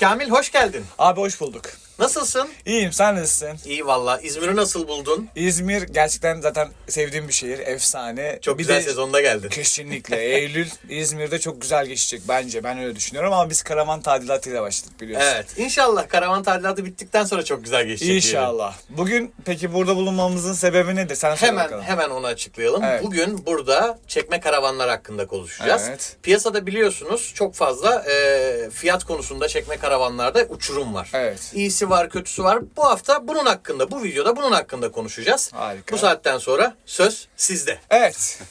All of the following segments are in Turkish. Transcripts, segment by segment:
Kamil hoş geldin. Abi hoş bulduk. Nasılsın? İyiyim sen nasılsın? İyi valla. İzmir'i nasıl buldun? İzmir gerçekten zaten sevdiğim bir şehir. Efsane. Çok Bir güzel de sezonda geldin. Kesinlikle. Eylül İzmir'de çok güzel geçecek bence. Ben öyle düşünüyorum ama biz karavan tadilatıyla başladık biliyorsun. Evet. İnşallah karavan tadilatı bittikten sonra çok güzel geçecek. diyelim. İnşallah. Bugün peki burada bulunmamızın sebebi nedir? Sen Hemen bakalım. hemen onu açıklayalım. Evet. Bugün burada çekme karavanlar hakkında konuşacağız. Evet. Piyasada biliyorsunuz çok fazla e, fiyat konusunda çekme karavanlarda uçurum var. Evet. İyisi var, kötüsü var. Bu hafta bunun hakkında, bu videoda bunun hakkında konuşacağız. Harika. Bu saatten sonra söz sizde. Evet.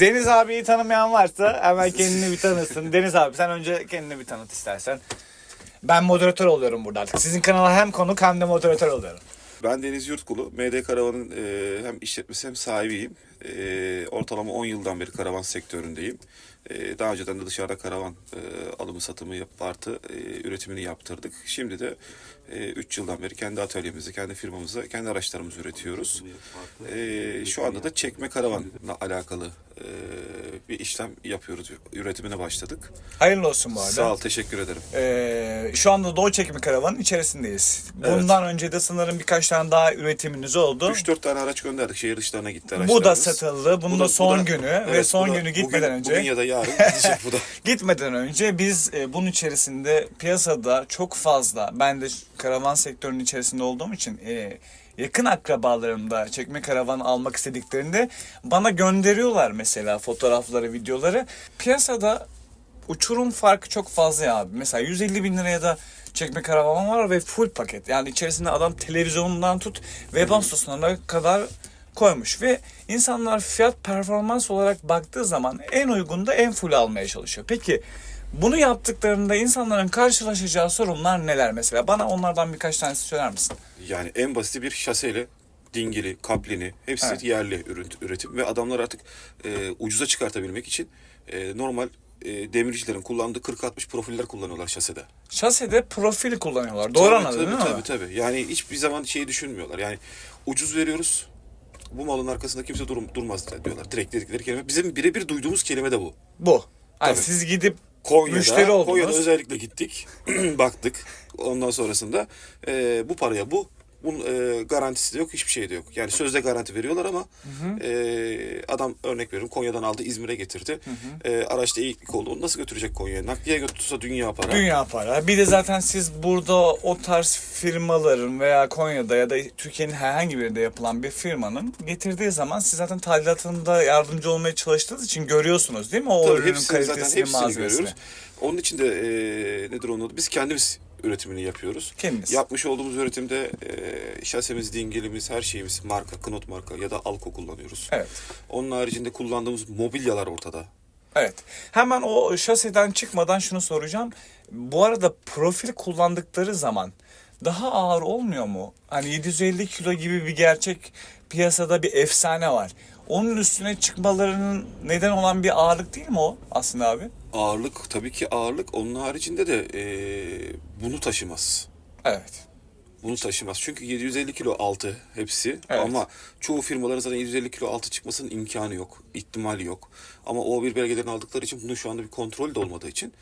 Deniz abiyi tanımayan varsa hemen kendini bir tanısın. Deniz abi sen önce kendini bir tanıt istersen. Ben moderatör oluyorum burada artık. Sizin kanala hem konuk hem de moderatör oluyorum. Ben Deniz Yurtkulu. MD Karavan'ın e, hem işletmesi hem sahibiyim. E, ortalama 10 yıldan beri karavan sektöründeyim. E, daha önceden de dışarıda karavan e, alımı satımı yapıp artı e, üretimini yaptırdık. Şimdi de 3 yıldan beri kendi atölyemizde, kendi firmamızda, kendi araçlarımızı üretiyoruz. E, şu anda da çekme karavanla alakalı e, bir işlem yapıyoruz. Üretimine başladık. Hayırlı olsun bu arada. Sağ ol, teşekkür ederim. Ee, şu anda Doğu Çekimi Karavan'ın içerisindeyiz. Bundan önce de sanırım birkaç tane daha üretiminiz oldu. 3-4 tane araç gönderdik. Şehir dışlarına gitti araçlarımız. Bu da satıldı. Bunun Bu da bu son günü ve evet, son bu da günü gitmeden bugün, önce Bugün ya da yarın gidecek bu da. gitmeden önce biz e, bunun içerisinde piyasada çok fazla ben de karavan sektörünün içerisinde olduğum için e, yakın akrabalarım da çekme karavan almak istediklerinde bana gönderiyorlar mesela fotoğrafları, videoları. Piyasada uçurum farkı çok fazla ya abi. Mesela 150 bin liraya da çekme karavan var ve full paket. Yani içerisinde adam televizyonundan tut web sitesine kadar koymuş ve insanlar fiyat performans olarak baktığı zaman en uygun da en full almaya çalışıyor. Peki bunu yaptıklarında insanların karşılaşacağı sorunlar neler mesela? Bana onlardan birkaç tanesi söyler misin? Yani en basiti bir şaseli, dingili, kaplini hepsi Evet. yerli ürün, üretim ve adamlar artık e, ucuza çıkartabilmek için e, normal e, demircilerin kullandığı 40-60 profiller kullanıyorlar şasede. Şasede profil kullanıyorlar. Doğru tabii, anladın tabii, değil mi? Tabii tabii. Yani hiçbir zaman şeyi düşünmüyorlar. Yani ucuz veriyoruz. Bu malın arkasında kimse durum, durmaz diyorlar. Direkt dedikleri kelime. Bizim birebir duyduğumuz kelime de bu. Bu. Tabii. siz gidip Konya'da, müşteri oldunuz. Konya'da özellikle gittik, baktık. Ondan sonrasında e, bu paraya bu. Bunun e, garantisi de yok, hiçbir şey de yok. Yani sözde garanti veriyorlar ama e, adam örnek veriyorum Konya'dan aldı İzmir'e getirdi. E, araçta eğiklik oldu. Onu nasıl götürecek Konya'ya? Nakliye götürse dünya para. Dünya para. Bir de zaten siz burada o tarz firmaların veya Konya'da ya da Türkiye'nin herhangi bir yerinde yapılan bir firmanın getirdiği zaman siz zaten tadilatında yardımcı olmaya çalıştığınız için görüyorsunuz değil mi? O Tabii ürünün hepsini zaten kalitesini, hepsini malzemesini. görüyoruz. Onun için de e, nedir onun adı? Biz kendimiz üretimini yapıyoruz. Kendiniz. Yapmış olduğumuz üretimde e, şasemiz, dingilimiz, her şeyimiz marka, Knot marka ya da Alko kullanıyoruz. Evet. Onun haricinde kullandığımız mobilyalar ortada. Evet. Hemen o şasiden çıkmadan şunu soracağım. Bu arada profil kullandıkları zaman daha ağır olmuyor mu? Hani 750 kilo gibi bir gerçek piyasada bir efsane var. Onun üstüne çıkmalarının neden olan bir ağırlık değil mi o aslında abi? Ağırlık tabii ki ağırlık. Onun haricinde de e, bunu taşımaz. Evet. Bunu taşımaz. Çünkü 750 kilo altı hepsi. Evet. Ama çoğu firmaların zaten 750 kilo altı çıkmasının imkanı yok. ihtimali yok. Ama O1 belgelerini aldıkları için bunun şu anda bir kontrol de olmadığı için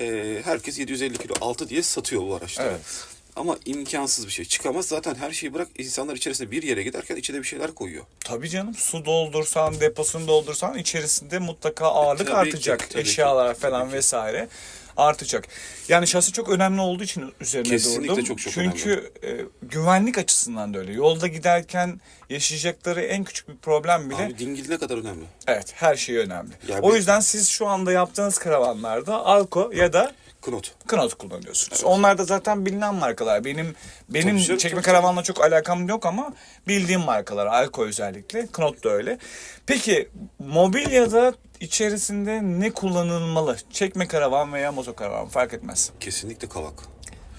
e, herkes 750 kilo altı diye satıyor bu araçları. Evet. Ama imkansız bir şey. Çıkamaz. Zaten her şeyi bırak insanlar içerisinde bir yere giderken içine bir şeyler koyuyor. Tabii canım su doldursan, deposunu doldursan içerisinde mutlaka ağırlık tabii ki, artacak. tabii ki, Eşyalar tabii falan ki. vesaire artacak. Yani şasi çok önemli olduğu için üzerine Kesinlikle durdum. çok çok Çünkü e, güvenlik açısından da öyle. Yolda giderken yaşayacakları en küçük bir problem bile Abi dingil ne kadar önemli. evet her şey önemli. Ya o yüzden siz şu anda yaptığınız karavanlarda Alko ya da Knot. Knot kullanıyorsunuz. Onlar da zaten bilinen markalar. Benim benim Tabii çekme tabii, karavanla çok alakam yok ama bildiğim markalar. Alko özellikle. Knot da öyle. Peki mobilyada içerisinde ne kullanılmalı? Çekme karavan veya motokaravan fark etmez. Kesinlikle kavak.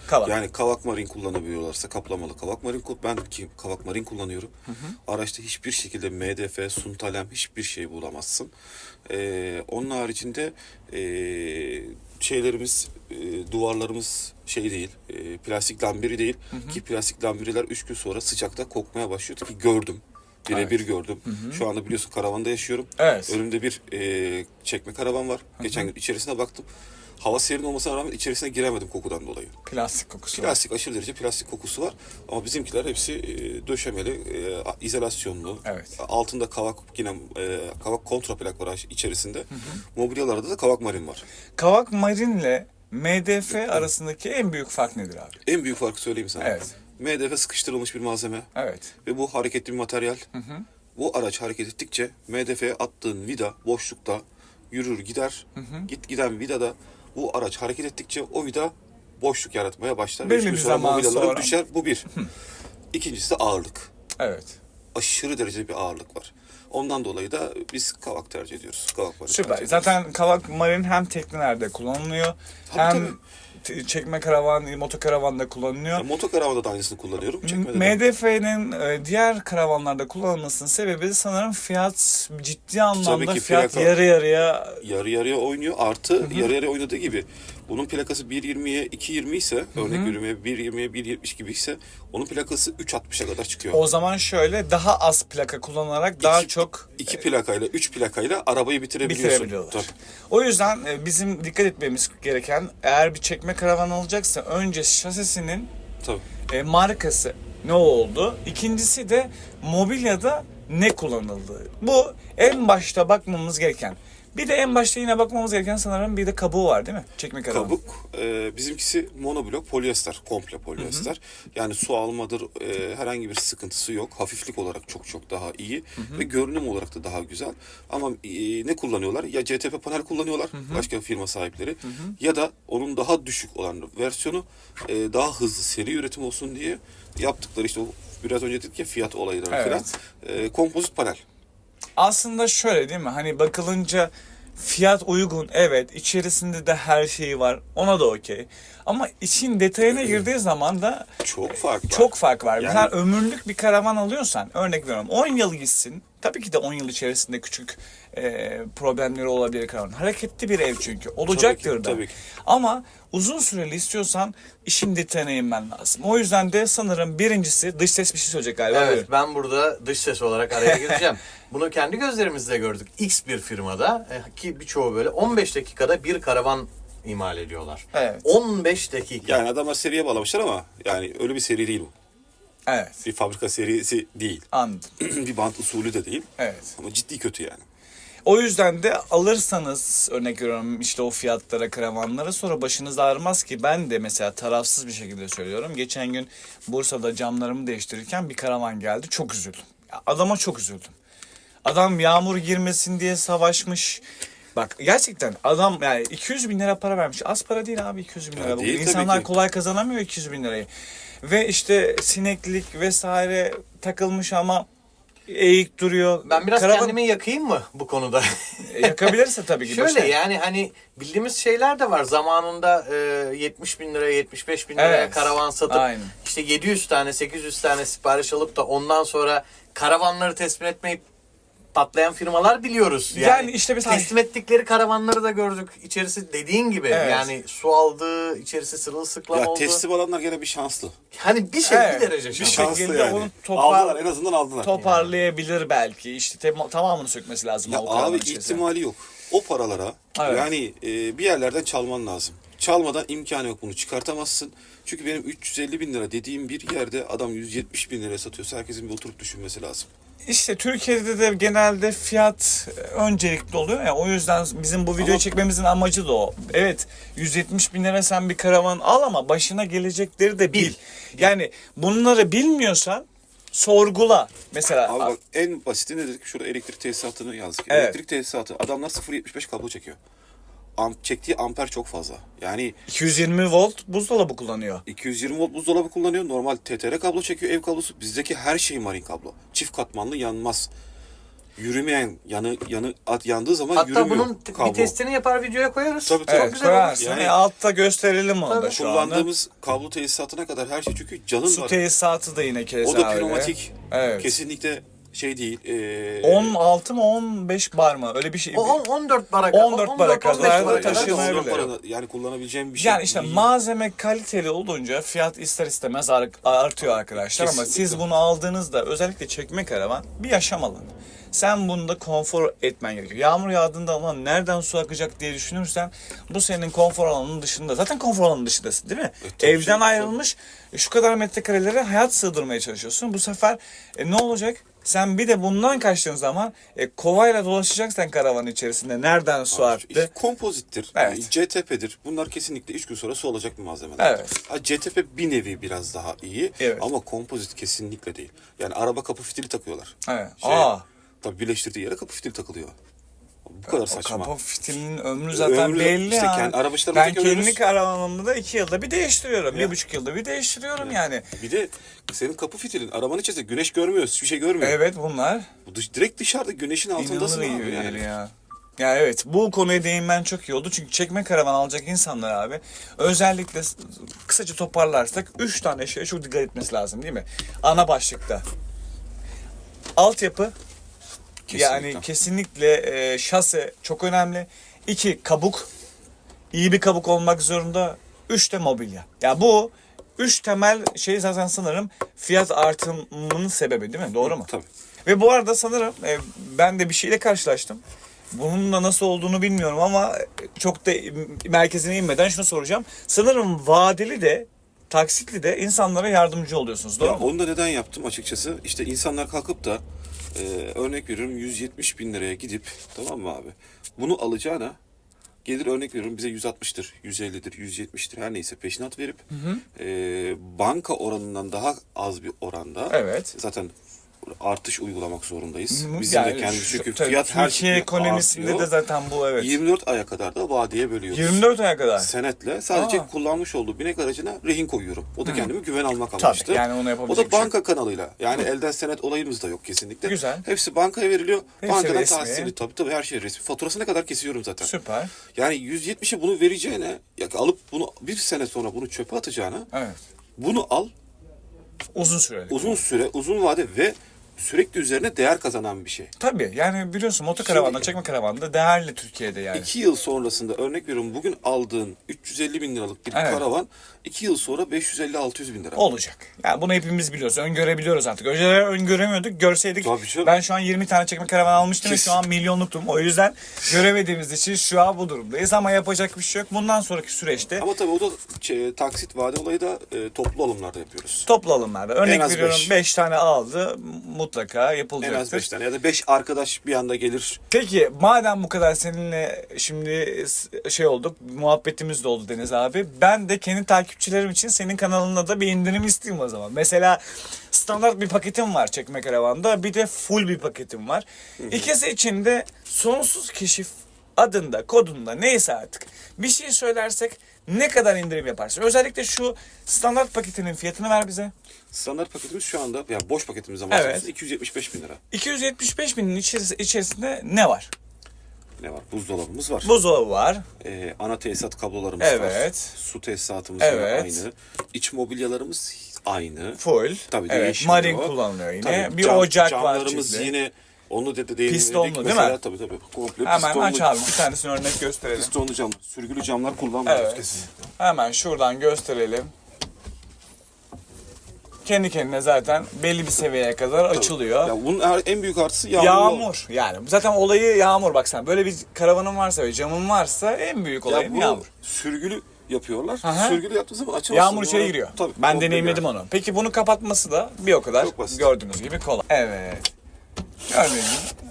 Kavak. Yani kavak marin kullanabiliyorlarsa kaplamalı kavak marin ben ki kavak marin kullanıyorum. Araçta hiçbir şekilde MDF, suntalem hiçbir şey bulamazsın. Ee, onun haricinde ee, şeylerimiz ee, duvarlarımız şey değil ee, plastik lambiri değil ki plastik lambiriler 3 gün sonra sıcakta kokmaya başlıyordu ki gördüm. Birebir gördüm. Şu anda biliyorsun karavanda yaşıyorum. Evet. Önümde bir ee, çekme karavan var. Geçen gün içerisine baktım. Hava serin olmasına rağmen içerisine giremedim kokudan dolayı. Plastik kokusu. var. Plastik aşırı derece plastik kokusu var. Ama bizimkiler hepsi e, döşemeli, e, izolasyonlu. Evet. Altında kavak yine e, kavak kontraplak var içerisinde. Mobilyalarda da kavak marin var. Kavak Marin'le MDF arasındaki en büyük fark nedir abi? En büyük farkı söyleyeyim sana. Evet. MDF sıkıştırılmış bir malzeme Evet. ve bu hareketli bir materyal. Bu araç hareket ettikçe MDF'ye attığın vida boşlukta yürür gider. Git giden vidada bu araç hareket ettikçe o vida boşluk yaratmaya başlar. Gün bir zaman sonra- düşer. Bu bir. İkincisi de ağırlık. Evet. Aşırı derecede bir ağırlık var. Ondan dolayı da biz kavak tercih ediyoruz. Kavak Süper. tercih ediyoruz. Zaten kavak marin hem teknelerde kullanılıyor Tabii, hem tabii. Çekme karavan, motokaravanda kullanılıyor. Ya, motokaravanda da aynısını kullanıyorum. MDF'nin e, diğer karavanlarda kullanılmasının sebebi sanırım fiyat ciddi anlamda fiyat plaka- yarı yarıya yarı yarıya oynuyor. Artı yarı yarıya oynadığı gibi bunun plakası 1.20'ye 2.20 ise örnek veriyorum 1.20'ye 1.70 gibi ise onun plakası 3.60'a kadar çıkıyor. o zaman şöyle daha az plaka kullanarak daha İki- çok İki plakayla, üç plakayla arabayı bitirebiliyorsun. bitirebiliyorlar. Tabii. O yüzden e, bizim dikkat etmemiz gereken eğer bir çekme karavan alacaksa önce şasisinin Tabii. e, markası ne oldu? İkincisi de mobilyada ne kullanıldı? Bu en başta bakmamız gereken. Bir de en başta yine bakmamız gereken sanırım bir de kabuğu var değil mi? Çekme karavan. Kabuk, e, bizimkisi monoblok polyester, komple polyester. Yani su almadır, e, herhangi bir sıkıntısı yok. Hafiflik olarak çok çok daha iyi ve görünüm olarak da daha güzel. Ama e, ne kullanıyorlar? Ya CTP panel kullanıyorlar, başka firma sahipleri. Ya da onun daha düşük olan versiyonu e, daha hızlı seri üretim olsun diye yaptıkları işte o biraz önce dedik ya fiyat olayları Evet. falan. E, kompozit panel. Aslında şöyle değil mi? Hani bakılınca fiyat uygun evet içerisinde de her şeyi var ona da okey. Ama için detayına girdiği zaman da Çok fark var. çok fark var. Yani- Mesela ömürlük bir karavan alıyorsan örnek veriyorum 10 yıl gitsin. Tabii ki de 10 yıl içerisinde küçük e, problemleri olabilir karavan. Hareketli bir ev çünkü. Olacaktır Tabii ki, da. tabii ki. Ama uzun süreli istiyorsan işin detayına inmen lazım. O yüzden de sanırım birincisi dış ses bir şey söyleyecek galiba. Evet Buyurun. ben burada dış ses olarak araya gireceğim. Bunu kendi gözlerimizle gördük. X bir firmada e, ki birçoğu böyle 15 dakikada bir karavan imal ediyorlar. Evet. 15 dakika. Yani adamlar seriye bağlamışlar ama yani öyle bir seri değil bu. Evet. Bir fabrika serisi değil. Anladım. bir bant usulü de değil. Evet. Ama ciddi kötü yani. O yüzden de alırsanız örnek veriyorum işte o fiyatlara karavanlara sonra başınız ağrımaz ki ben de mesela tarafsız bir şekilde söylüyorum. Geçen gün Bursa'da camlarımı değiştirirken bir karavan geldi çok üzüldüm. Adama çok üzüldüm. Adam yağmur girmesin diye savaşmış. Bak gerçekten adam yani 200 bin lira para vermiş. Az para değil abi 200 bin lira. Değil İnsanlar kolay kazanamıyor 200 bin lirayı. Ve işte sineklik vesaire takılmış ama eğik duruyor. Ben biraz Karavan- kendimi yakayım mı bu konuda? Yakabilirse tabii ki. Şöyle boşver. yani hani bildiğimiz şeyler de var. Zamanında e, 70 bin liraya 75 bin liraya Evet, karavan satıp aynen. işte 700 tane 800 tane sipariş alıp da ondan sonra karavanları teslim etmeyip patlayan firmalar biliyoruz. Yani, Yani işte mesela- teslim ettikleri karavanları da gördük. İçerisi dediğin gibi Evet. yani su aldı, içerisi sırılsıklam Ya oldu. teslim alanlar gene bir şanslı. Hani bir şey Evet, bir derece bir şanslı. şey- Şanslı şekilde yani. onu topar- Aldılar en azından aldılar. toparlayabilir belki. İşte te- tamamını sökmesi lazım. Ya o karavanın abi ihtimali yok. O paralara Evet. yani e, bir yerlerden çalman lazım. Çalmadan imkanı yok bunu çıkartamazsın. Çünkü benim 350 bin lira dediğim bir yerde adam 170 bin liraya satıyorsa herkesin bir oturup düşünmesi lazım. İşte Türkiye'de de genelde fiyat e, öncelikli oluyor ya. O yüzden bizim bu videoyu Ama- çekmemizin amacı da o. Evet 170 bin lira sen bir karavan al ama başına gelecekleri de bil. Bil. Yani bunları bilmiyorsan sorgula. Mesela Abi bak en basiti ne dedik? Şurada elektrik tesisatını yazdık. Evet. Elektrik tesisatı adamlar 0.75 kablo çekiyor. Am, çektiği amper çok fazla. Yani 220 volt buzdolabı kullanıyor. 220 volt buzdolabı kullanıyor. Normal TTR kablo çekiyor ev kablosu. Bizdeki her şey marin kablo. Çift katmanlı yanmaz. Yürümeyen yanı yanı at yandığı zaman Hatta yürümüyor bunun t- kablo. bir testini yapar videoya koyarız. Tabii, tabii. Çok Evet, güzel olur. koyarsın. Yani- E, altta gösterelim onu da Tabii. şu anda. Kullandığımız kablo tesisatına kadar her şey çünkü canın Su var. tesisatı da yine keza O da öyle. pneumatik. Evet. Kesinlikle şey değil. E, 16 mı 15 bar mı? Öyle bir şey. O on- 14 bara kadar. 14 bara kadar 15 bara da kadar taşınabilir. taşımayabilir. taşımayabilir. Yani kullanabileceğim bir şey Yani işte değil. malzeme kaliteli olunca fiyat ister istemez ar- artıyor arkadaşlar ama Kesinlikle. siz bunu aldığınızda özellikle çekme karavan bir yaşam alanı. Sen bunda konfor etmen gerekiyor. Yağmur yağdığında aman nereden su akacak diye düşünürsen bu senin konfor alanının dışında. Zaten konfor alanının dışındasın değil mi? E, tabii Evden canım, ayrılmış şu kadar metrekarelere hayat sığdırmaya çalışıyorsun. Bu sefer e, ne olacak? Sen bir de bundan kaçtığın zaman e, kovayla dolaşacaksan karavan içerisinde nereden su Abi, arttı? işte kompozittir, Evet. CTP'dir. Bunlar kesinlikle 3 gün sonra su olacak bir malzemeler. Evet. Ha, CTP bir nevi biraz daha iyi Evet. ama kompozit kesinlikle değil. Yani araba kapı fitili takıyorlar. Evet. Şey, Aa. Tabii birleştirdiği yere kapı fitili takılıyor. Bu kadar O saçma. kapı fitilinin ömrü zaten Ömrü- belli işte ya. kendi arabaşlarımızda ben görüyoruz. kendi karavanımda da iki yılda bir değiştiriyorum. Ya. Bir buçuk yılda bir değiştiriyorum yani. Bir de senin kapı fitilin arabanın içerisinde güneş görmüyor, hiçbir şey görmüyor. Evet bunlar Bu dış- direkt dışarıda güneşin altındasın inanılır abi yani. ya. Ya evet bu konuya değinmen çok iyi oldu. Çünkü çekme karavan alacak insanlar abi özellikle kısaca toparlarsak 3 tane şeye çok dikkat etmesi lazım değil mi? Ana başlıkta. Altyapı Kesinlikle. yani kesinlikle e, şase çok önemli. İki kabuk. iyi bir kabuk olmak zorunda. Üç de mobilya. Ya bu üç temel şey zaten sanırım fiyat artımının sebebi değil mi? Doğru mu? Tabii. Ve bu arada sanırım e, ben de bir şeyle karşılaştım. Bunun da nasıl olduğunu bilmiyorum ama çok da merkezine inmeden şunu soracağım. Sanırım vadeli de taksitli de insanlara yardımcı oluyorsunuz. Doğru Ya mu? onu da neden yaptım açıkçası? İşte insanlar kalkıp da e, örnek veriyorum 170 bin liraya gidip tamam mı abi? Bunu alacağına gelir örnek veriyorum bize 160'tır, 150'dir, 170'tir her neyse peşinat verip e, banka oranından daha az bir oranda Evet. zaten artış uygulamak zorundayız. Hı hı. Bizim Yani de kendi şu- çünkü tabii fiyat her Türkiye şey ekonomisinde artıyor. de zaten bu evet. 24 aya kadar da vadeye bölüyoruz. 24 aya kadar. Senetle sadece Aa. kullanmış olduğu binek aracına rehin koyuyorum. O da kendimi güven almak amaçlı. yani onu O yapabilecek da bir şey banka kanalıyla. Yani elden senet olayımız da yok kesinlikle. Güzel. Hepsi bankaya veriliyor. Hepsi Bankadan resmi. tahsis ediliyor. Tabii tabii her şey resmi. Faturasına kadar kesiyorum zaten. Süper. Yani 170'e bunu vereceğine ya alıp bunu bir sene sonra bunu çöpe atacağına Evet. bunu al Uzun süreli. uzun süre uzun vade ve sürekli üzerine değer kazanan bir şey. Tabii yani biliyorsun motokaravanda, Şimdi- çekme karavanda değerli Türkiye'de yani. İki yıl sonrasında örnek veriyorum bugün aldığın 350 bin liralık bir Evet. karavan iki yıl sonra 550-600 bin lira. Olacak. Yani bunu hepimiz biliyoruz. Öngörebiliyoruz artık. Önceden öngöremiyorduk. Görseydik. Tabii canım. Ben şu an 20 tane çekme karavan almıştım ve Kesin. şu an milyonluktum. O yüzden göremediğimiz için şu an bu durumdayız ama yapacak bir şey yok. Bundan sonraki süreçte Ama tabii o da şey, taksit vade olayı da e, toplu alımlarda yapıyoruz. toplu alımlarda. Örnek veriyorum beş. 5 tane aldı mutlaka En yapılacaktır. az 5 tane ya da 5 arkadaş bir anda gelir. Peki madem bu kadar seninle şimdi şey olduk, muhabbetimiz de oldu Deniz abi. Ben de kendi takipçilerim için senin kanalında da bir indirim isteyeyim o zaman. Mesela standart bir paketim var çekme karavanda, bir de full bir paketim var. İkisi için de sonsuz keşif adında, kodunda neyse artık bir şey söylersek ne kadar indirim yaparsın? Özellikle şu standart paketinin fiyatını ver bize. Standart paketimiz şu anda ya boş paketimizden Evet. bahsediyoruz 275 bin lira. 275 binin içeris- içerisinde ne var? Ne var? Buzdolabımız var. Buzdolabı var. Ee, ana tesisat kablolarımız var. Evet. Su tesisatımız Evet. aynı. İç mobilyalarımız aynı. Full. Tabii evet, marin kullanılıyor yine. Tabii, bir cam- ocak var camlarımız yine onu dedi değinmedik. Pistonlu değil Mesela, mi? Tabii tabii. Komple Hemen pistonlu, aç abi bir tanesini örnek gösterelim. pistonlu cam. Sürgülü camlar kullanmıyoruz Evet. kesinlikle. Hemen şuradan gösterelim. Kendi kendine zaten belli bir seviyeye kadar açılıyor. Ya bunun en büyük artısı yağmur. Yağmur yani zaten olayı yağmur bak sen böyle bir karavanın varsa ve camın varsa en büyük Ya olayın bunu yağmur. sürgülü yapıyorlar. Aha. Sürgülü yaptığı zaman açamazsın. Yağmur içeri Orada- giriyor. Tabii, ben deneyimledim girer. onu. Peki bunu kapatması da bir o kadar gördüğünüz gibi kolay. Evet. Gördüğünüz gibi.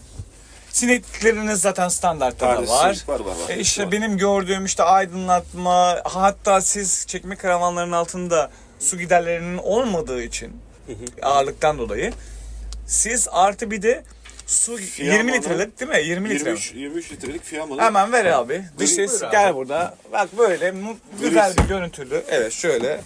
Sineklikleriniz zaten standartta da var. sinek var, var, var. E işte Var. benim gördüğüm işte aydınlatma hatta siz çekme karavanlarının altında su giderlerinin olmadığı için ağırlıktan dolayı siz artı bir de su 20 Fiyamalı- litrelik değil mi? 20 litre. mi? 23, 23 litrelik fiyamalı. Hemen ver abi. Dış ses Buyur abi. gel burada. Bak böyle güzel bir görüntülü. Evet şöyle.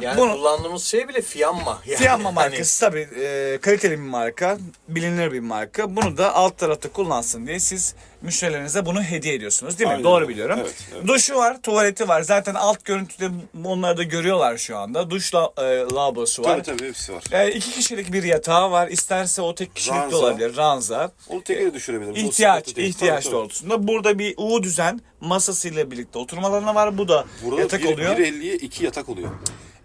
Yani Bunu- kullandığımız şey bile Fiamma. Yani Fiamma hani- markası tabii e, kaliteli bir marka, bilinir bir marka. Bunu da alt tarafta kullansın diye siz müşterilerinize bunu hediye ediyorsunuz değil mi? Aynen Doğru biliyorum. Evet, evet. Duşu var, tuvaleti var. Zaten alt görüntüde onları da görüyorlar şu anda. Duş la, e, lavabosu var. Tabii tabii hepsi var. E, iki kişilik bir yatağı var. İsterse o tek kişilik de Ranza. olabilir. Ranza. Onu tekeri düşürebiliriz. o İhtiyaç, ihtiyaç Tabii, tabii. doğrultusunda. Burada bir U düzen masasıyla birlikte oturma alanı var. Bu da Burada yatak bir, oluyor. 1.50'ye 2 yatak oluyor.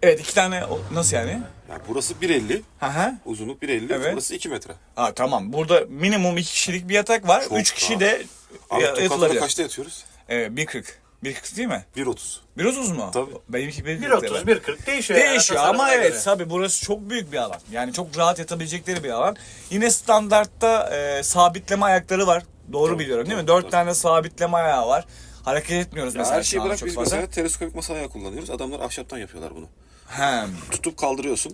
Evet iki tane nasıl yani? Yani burası 1.50, Hı hı. uzunluk 1.50, Evet. burası 2 metre. Ha tamam. Burada minimum iki kişilik bir yatak var. Çok Üç kişi rahat. de Abi Tokat'ta yatılabilir. kaçta yatıyoruz? Evet 1.40. 1.40 değil mi? 1.30. 1.30 mu? Tabii. Benimki 1.40. 1.30, 1.40 değişiyor. Değişiyor ama evet göre. tabi burası çok büyük bir alan. Yani çok rahat yatabilecekleri bir alan. Yine standartta e, sabitleme ayakları var. Doğru Tabii, biliyorum değil mi? tabii, Dört tabii. tane sabitleme ayağı var. Hareket etmiyoruz Ya mesela her şeyi bırak biz fazla. mesela teleskopik masa ayağı kullanıyoruz. Adamlar ahşaptan yapıyorlar bunu. Hem. Tutup kaldırıyorsun.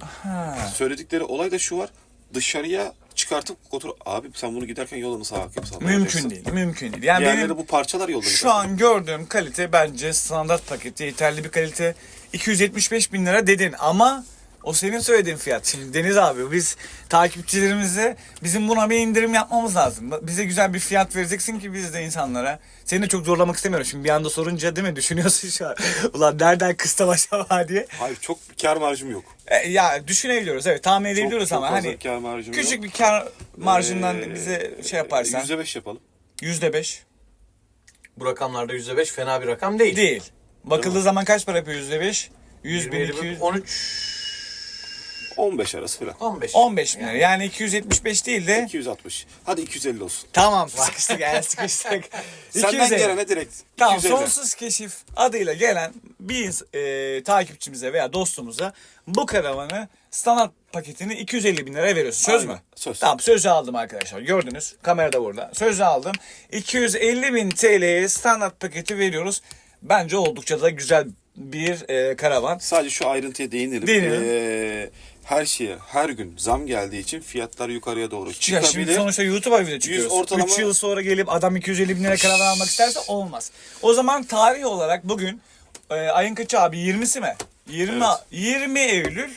Söyledikleri olay da şu var. Dışarıya çıkartıp otur. Abi sen bunu giderken yolunu sağa hakim Mümkün değil. Mümkün değil. Yani Diğerleri benim bu parçalar yolda şu giderken. an gördüğüm kalite bence standart paketi yeterli bir kalite. 275 bin lira dedin ama o senin söylediğin fiyat. Şimdi Deniz abi biz takipçilerimize bizim buna bir indirim yapmamız lazım. Bize güzel bir fiyat vereceksin ki biz de insanlara. Seni de çok zorlamak istemiyorum. Şimdi bir anda sorunca değil mi düşünüyorsun şu an. Ulan nereden kısta başlama diye. Hayır çok bir kar marjım yok. E, ya düşünebiliyoruz evet tahmin edebiliyoruz çok ama hani kar marjım küçük yok. bir kar marjından Ee, bize şey yaparsan %5 yapalım. yüzde beş Bu rakamlarda %5 fena bir rakam değil. değil. Bakıldığı zaman kaç para yapıyor yüzde beş? 100 bin, 20, 200, 13, 15 arası falan. 15. 15 bin lira. Yani 275 değil de 260. Hadi 250 olsun. tamam sıkıştık yani sıkıştık. Senden 250. gelene direkt. Tamam 250. sonsuz keşif adıyla gelen bir e, takipçimize veya dostumuza bu karavanı standart paketini 250 bin liraya veriyorsun. Söz Aynen, mü? söz. Tamam sözü aldım arkadaşlar. Gördünüz. Kamerada burada. Sözü aldım. 250 bin TL'ye standart paketi veriyoruz. Bence oldukça da güzel bir e, karavan. Sadece şu ayrıntıya değinelim. Değinelim. Ee, her şeye her gün zam geldiği için fiyatlar yukarıya doğru Ya çıkabilir. şimdi sonuçta YouTube'a video çekiyoruz. 3 ortalama- yıl sonra gelip adam 250 bin lira karavan almak isterse olmaz. O zaman tarih olarak bugün e, ayın kaçı abi 20'si mi? 20 Evet. 20 Eylül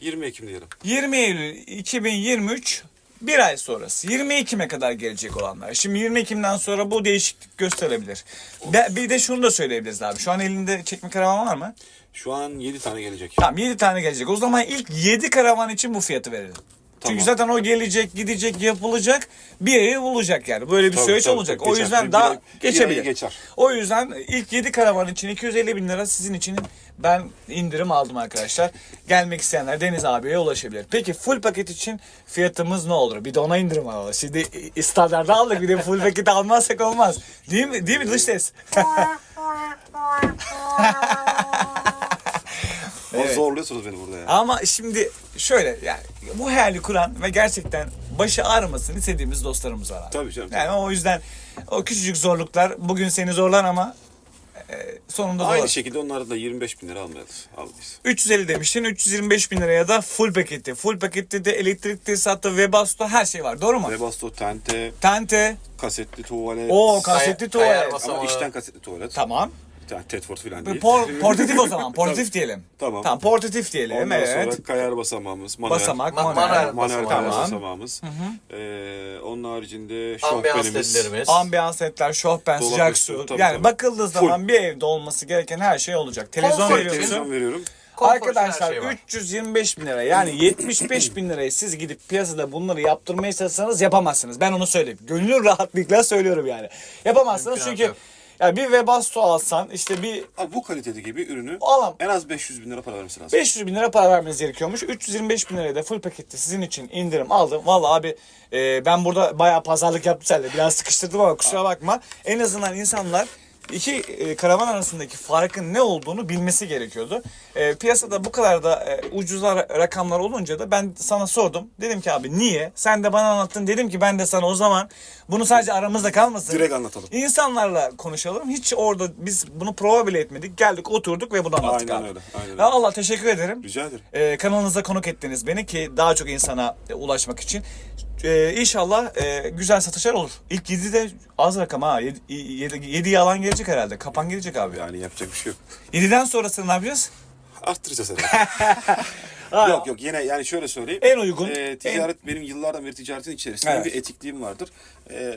20 Ekim diyelim. 20 Eylül 2023 bir ay sonrası 20 Ekim'e kadar gelecek olanlar. Şimdi 20 Ekim'den sonra bu değişiklik gösterebilir. Be- Bir de şunu da söyleyebiliriz abi. Şu an elinde çekme karavan var mı? Şu an 7 tane gelecek. Tamam 7 tane gelecek. O zaman ilk 7 karavan için bu fiyatı verelim. Çünkü Tamam. zaten o gelecek, gidecek, yapılacak bir ayı bulacak yani. Böyle bir Tabii, süreç tabii, olacak. tabii. O Geçer. yüzden Bir daha bir geçebilir. ayı geçer. O yüzden ilk 7 karavan için 250 bin lira sizin için ben indirim aldım arkadaşlar. Gelmek isteyenler Deniz abiye ulaşabilir. Peki full paket için fiyatımız ne olur? Bir de ona indirim alalım. Şimdi standarda aldık bir de full paket almazsak olmaz. Değil mi? Değil mi dış ses? O Zorluyorsunuz beni burada ya. Ama şimdi şöyle yani bu hayali kuran ve gerçekten başı ağrımasını istediğimiz dostlarımız var abi. Tabii canım. Yani o yüzden o küçücük zorluklar bugün seni zorlar ama sonunda Aynı zorlar. şekilde onları da 25 bin lira almayalım. Almayız. 350 demiştin 325 bin liraya da full paketi. Full pakette de elektrik tesisatı, Webasto her şey var doğru mu? Webasto, tente, Tente, kasetli tuvalet. o kasetli kayar tuvalet. bas- Ama içten kasetli tuvalet. Tamam. Yani Tedford falan değil. Por, portatif o zaman. Portatif diyelim. Tamam. Tamam portatif diyelim. Ondan evet. sonra kayar basamağımız. Manuel, Basamak, Ma- manuel. manuel. Kayar Tamam. basamağımız. Ee, onun haricinde şofbenimiz. Ambiyans etler, şofben, sıcak su. tabii, yani tabii. bakıldığı zaman Full. bir evde olması gereken her şey olacak. Televizyon Konfor veriyorsun. Televizyon veriyorum. Konfor Arkadaşlar şey var. 325 bin lira yani 75 bin liraya siz gidip piyasada bunları yaptırmaya çalışsanız yapamazsınız. Ben onu söyleyeyim. Gönül rahatlıkla söylüyorum yani. Yapamazsınız çünkü yok. ya bir Webasto alsan işte bir Abi bu kalitede gibi ürünü Alam. en az 500 bin lira para vermesi lazım. 500 bin lira para vermeniz gerekiyormuş. 325 bin liraya da full pakette sizin için indirim aldım. Vallahi abi e, ben burada bayağı pazarlık yaptım seninle. Biraz sıkıştırdım ama kusura bakma. En azından insanlar iki e, karavan arasındaki farkın ne olduğunu bilmesi gerekiyordu. E, piyasada bu kadar da e, ucuza ra- rakamlar olunca da ben sana sordum. Dedim ki abi niye? Sen de bana anlattın. Dedim ki ben de sana o zaman bunu sadece aramızda kalmasın. Direkt anlatalım. İnsanlarla konuşalım. Hiç orada biz bunu prova bile etmedik. Geldik oturduk ve bunu anlattık Aynen abi. öyle, aynen öyle. Allah teşekkür ederim. Rica ederim. Ee, kanalınıza konuk ettiniz beni ki daha çok insana e, ulaşmak için. Ee, inşallah e, güzel satışlar olur. İlk 7 de az rakam ha. 7, 7 yalan gelecek herhalde. Kapan gelecek abi. Yani yapacak bir şey yok. 7'den sonrasını ne yapacağız? Arttıracağız herhalde. Ha. Yok yok yine yani şöyle söyleyeyim. En uygun, Ee, ticaret benim yıllardan beri ticaretin içerisinde Evet. bir etikliğim vardır. Ee,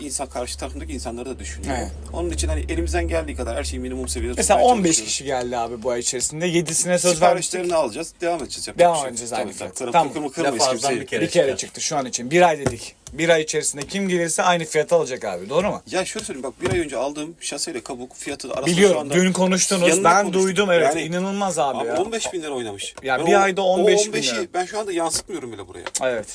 insan karşı tarafındaki insanları da düşünüyor. Evet. Onun için hani elimizden geldiği kadar her şeyi minimum seviyede Mesela tutmaya 15 çalışıyoruz. kişi geldi abi bu ay içerisinde. 7'sine söz vermiştik. Siparişlerini alacağız. Devam edeceğiz. Yapacak Devam bir şey edeceğiz aynı tabii. fiyat. Tamam. kırım- kırmayız Laf kimseyi. bir kere. Bir kere çıkar. çıktı şu an için. Bir ay dedik. Bir ay içerisinde kim gelirse aynı fiyatı alacak abi. Doğru mu? Ya şöyle söyleyeyim bak bir ay önce aldığım şaseyle kabuk fiyatı arasında şu Biliyorum. anda Dün konuştunuz. yanında Ben konuştuk. duydum evet. Yani- İnanılmaz abi, Abi ya. 15 bin lira oynamış. Ya Ben bir o- ayda 15 o bin 15'i lira. ben şu anda yansıtmıyorum bile buraya. Evet.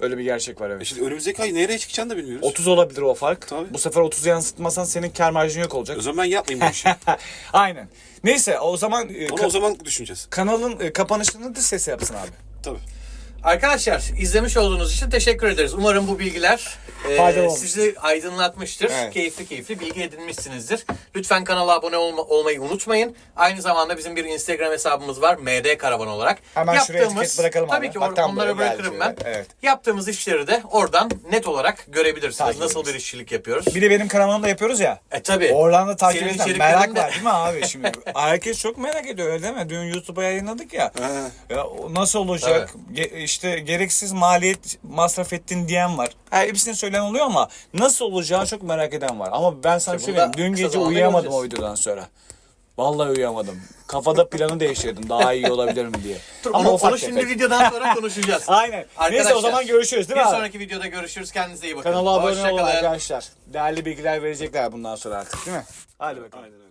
Öyle bir gerçek var E evet. şimdi önümüzdeki ay nereye çıkacağını da bilmiyoruz. 30 olabilir o fark. Tabii. Bu sefer 30'u yansıtmasan senin kar marjın yok olacak. O zaman ben yapmayayım bu işi. Aynen. Neyse o zaman e, Onu ka- o zaman düşüneceğiz. kanalın e, kapanışını dış sesi yapsın abi. Tabii. Arkadaşlar izlemiş olduğunuz için teşekkür ederiz. Umarım bu bilgiler e, sizi aydınlatmıştır. Evet. Keyifli keyifli bilgi edinmişsinizdir. Lütfen kanala abone olma- olmayı unutmayın. Aynı zamanda bizim bir Instagram hesabımız var. MD Karavan olarak. Hemen şuraya etiket bırakalım Tabii abi. ki Bak geldi bırakırım ben. evet. Yaptığımız işleri de oradan net olarak görebilirsiniz. Takip Nasıl bir işçilik yapıyoruz. Bir de benim kanalımda yapıyoruz ya. E tabii. Oradan da takip edin. Merak de- var değil mi abi şimdi? Herkes çok merak ediyor öyle değil mi? Dün YouTube'a yayınladık ya. Ya nasıl olacak? Ge- işte gereksiz maliyet masraf ettin diyen var. Ha, hepsini söyleyen oluyor ama nasıl olacağı çok merak eden var. Ama ben sana İşte söyleyeyim. Dün gece uyuyamadım o videodan sonra. Vallahi uyuyamadım. Kafada planı değiştirdim. Daha iyi olabilirim diye. Dur, Ama onu, ufak onu şimdi tefek. videodan sonra konuşacağız. Aynen. Neyse o zaman görüşürüz değil mi Bir abi? sonraki videoda görüşürüz. Kendinize iyi bakın. Kanala abone olun Hoşça kalın. arkadaşlar. Değerli bilgiler verecekler bundan sonra artık değil mi? Hadi bakalım. Aynen öyle.